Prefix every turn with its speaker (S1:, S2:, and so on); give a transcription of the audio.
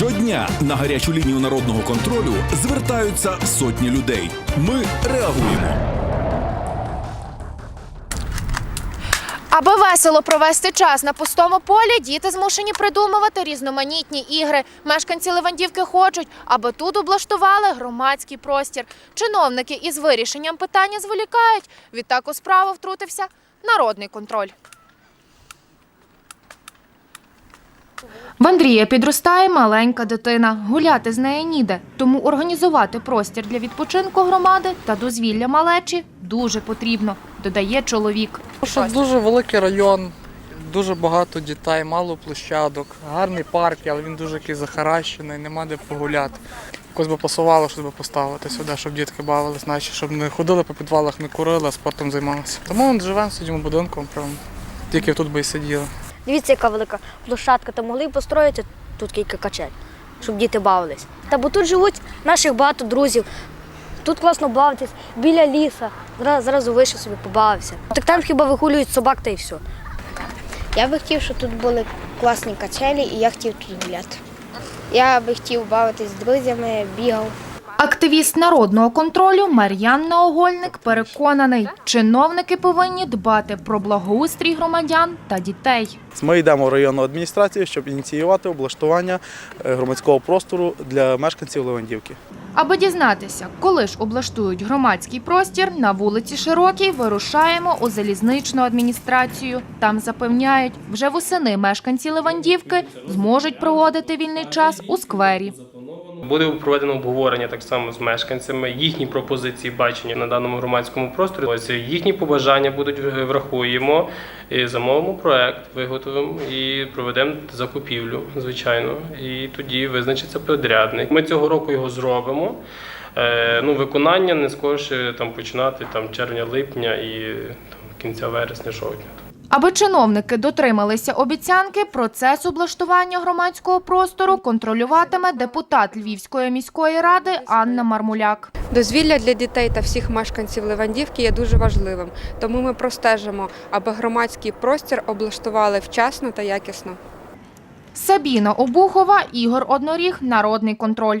S1: Щодня на гарячу лінію народного контролю звертаються сотні людей. Ми реагуємо.
S2: Аби весело провести час на пустому полі, діти змушені придумувати різноманітні ігри. Мешканці Левандівки хочуть, аби тут облаштували громадський простір. Чиновники із вирішенням питання зволікають. Відтак у справу втрутився народний контроль. В Андрія підростає маленька дитина. Гуляти з нею ніде, тому організувати простір для відпочинку громади та дозвілля малечі дуже потрібно, додає чоловік.
S3: Що дуже великий район, дуже багато дітей, мало площадок, гарний парк, але він дуже такий захаращений, нема де погуляти. Якось би пасувало, щоб поставити сюди, щоб дітки бавились, наче, щоб не ходили по підвалах, не курили, а спортом займалися. Тому живемо, сидимо будинком, прям, тільки тут би і сиділи.
S4: Дивіться, яка велика площадка, та могли б построїти тут кілька качель, щоб діти бавились. Та бо тут живуть наших багато друзів. Тут класно бавитись, біля ліса. Зразу, зразу вийшов собі, побавився. Так там хіба вигулюють собак та й все.
S5: Я би хотів, щоб тут були класні качелі, і я хотів тут гуляти. Я би хотів бавитись з друзями, бігав.
S2: Активіст народного контролю Мар'ян Наогольник переконаний, чиновники повинні дбати про благоустрій громадян та дітей.
S6: Ми йдемо в районну адміністрацію, щоб ініціювати облаштування е, громадського простору для мешканців Левандівки.
S2: Аби дізнатися, коли ж облаштують громадський простір, на вулиці Широкій вирушаємо у залізничну адміністрацію. Там запевняють, вже восени мешканці Левандівки зможуть проводити вільний час у сквері.
S7: Буде проведено обговорення так само з мешканцями, їхні пропозиції бачення на даному громадському просторі. Ось їхні побажання будуть е, врахуємо, і замовимо проект, виготовимо і проведемо закупівлю, звичайно. І тоді визначиться підрядник. Ми цього року його зробимо. Е, Ну, виконання не скорше там починати там червня-липня і там, кінця вересня-жовтня.
S2: Аби чиновники дотрималися обіцянки, процес облаштування громадського простору контролюватиме депутат Львівської міської ради Анна Мармуляк.
S8: Дозвілля для дітей та всіх мешканців Левандівки є дуже важливим, тому ми простежимо, аби громадський простір облаштували вчасно та якісно.
S2: Сабіна Обухова, Ігор Одноріг, Народний контроль.